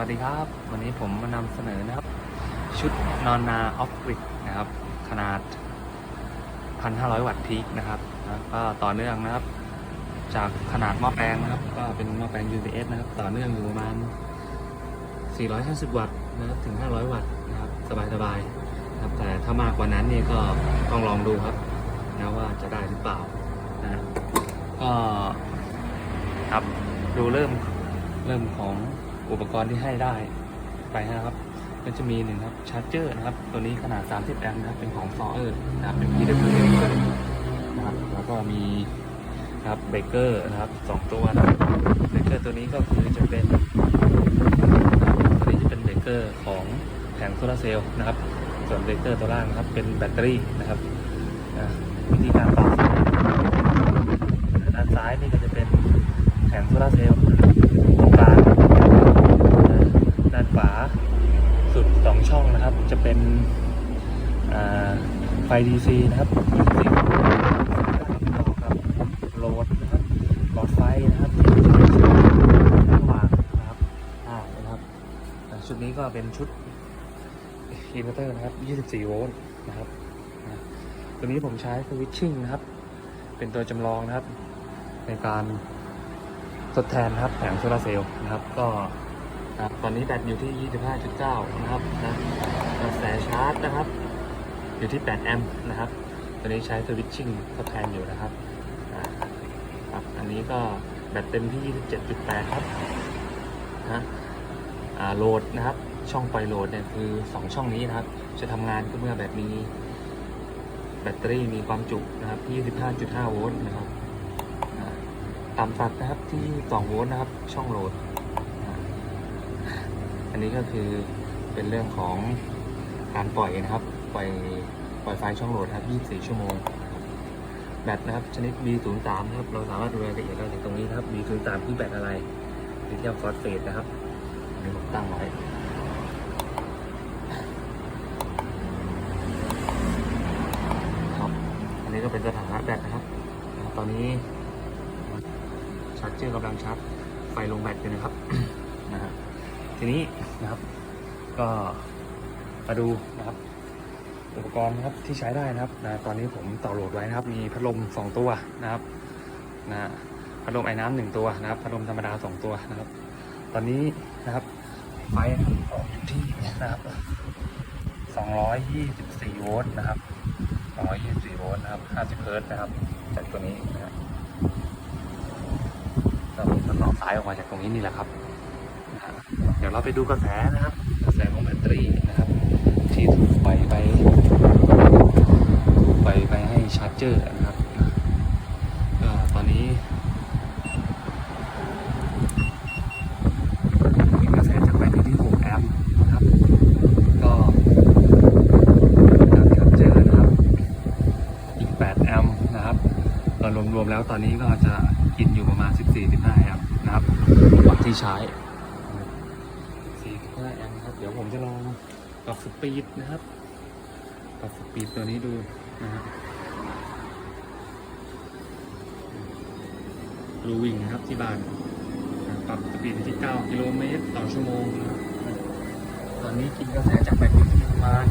วัสดีครับ วันนี้ผมมานำเสนอนะครับ ชุดนอนนาออฟกริดนะครับ ขนาด 1,500 วัตต์พีคนะครับแล้วก็ต่อเนื่องนะครับ จากขนาดหม้อแปลงนะครับ ก็เป็นหม้อแปลง UPS นะครับ ต่อเนื่องอยู่ประมาณ 450 วัตต์นะครับถึง 500 วัตต์นะครับ สบายๆนะครับแต่ถ้ามากกว่านั้นนี่ก็ต้องลองดูครับนะว่าจะได้หรือเปล่านะก็ครับดูเริ่มเริ่มของ อุปกรณ์ที่ให้ได้ไปนะครับ ก็จะมีหนึ่งครับชาร์จเจอร์นะครับ ตัวนี้ขนาด 30 แอมป์นะครับ เป็นของฟอเออร์นะครับเป็น PWM นะครับ แล้วก็มีนะครับเบเกอร์นะครับสองตัวนะครับเบเกอร์ตัวนี้ก็คือจะเป็นตัวนี้จะเป็นเบเกอร์ของแผงโซลาเซลล์นะครับ ส่วนเบเกอร์ตัวล่างนะครับ เป็นแบตเตอรี่นะครับวิธีการต่อด้านซ้ายนี่ก็จะเป็นแผงโซลาเซลล์ตรงกลางนะด้านขวา สุดสองช่องนะครับ จะเป็นไฟ DC นะครับโหลดนะครับหลอดไฟนะครับระหว่างนะครับอ่านะครับ ชุดนี้ก็เป็นชุดอินเวอร์เตอร์นะครับ 24 โวลต์นะครับตัวนี้ผมใช้สวิตชิ่งนะครับ เป็นตัวจำลองนะครับ ในการทดแทนครับแผงโซลาเซลล์นะครับ ก็ ครับตอนนี้แบตอยู่ที่ 25.9 นะครับนะกระแสชาร์จนะครับ อยู่ที่ 8 แอมป์นะครับตัวนี้ใช้สวิตชิ่งทดแทนอยู่นะครับครับ อันนี้ก็แบตเต็มที่ 27.8 ครับนะโหลดนะครับ ช่องปล่อยโหลดเนี่ยคือ 2 ช่องนี้นะครับ จะทำงานก็เมื่อแบตมีแบตเตอรี่มีความจุนะครับ25.5 โวลต์นะครับอ่าต่ำตัดนะครับที่ 2 โวลต์นะครับ ช่องโหลด อันนี้ก็คือเป็นเรื่องของการปล่อยนะครับ ปล่อยปล่อยไฟช่องโหลดครับ 24 ชั่วโมง แบตนะครับ ชนิด B03 นะครับ เราสามารถดูรายละเอียดได้จากตรงนี้นะครับ B03 คือแบตอะไรลิเธียมฟอสเฟตนะครับอันนี้ผมตั้งไว้ครับ อันนี้ก็เป็นสถานะแบตนะครับ ตอนนี้ชาร์จเจอร์กำลังชาร์จไฟลงแบตอยู่นะครับนะฮะ ทีนี้นะครับ ก็มาดูนะครับ อุปกรณ์นะครับที่ใช้ได้นะครับนะตอนนี้ผมต่อโหลดไว้นะครับ มีพัดลม 2 ตัวนะครับนะพัดลมไอ้น้ำหนึ่งตัวนะครับพัดลมธรรมดา 2 ตัวนะครับ ตอนนี้นะครับไฟออกอยู่ที่นะครับ224โวลต์นะครับ224โวลต์นะครับ50เฮิร์ตนะครับ จากตัวนี้นะครับก็ผมจะต่อสายออกมาจากตรงนี้นี่แหละครับ เดี๋ยวเราไปดูกระแสนะครับ กระแสของแบตเตอรี่นะครับ ที่ถูกปไปถูกปไปให้ชาร์จเจอร์นะครับก็ตอนนี้มีกระแสจากแบตอยู่ที่6แอมป์นะครับก็จากชาร์จเจอร์นะครับอีก8แอมป์นะครับก็รวมๆแล้วตอนนี้ก็จะกินอยู่ประมาณ 14-15แอมป์นะครับวัตต์ที่ใช้ 4-15 แอมป์ครับ เดี๋ยวผมจะลองปรับสปีดนะครับปรับสปีดตัวนี้ดูนะครับรูวิ่งนะครับที่บ้านอ่าปรับสปีดที่ 9 กิโลเมตรต่อชั่วโมงนะครับตอนนี้กินกระแสจากแบตอยู่ที่ประมาณ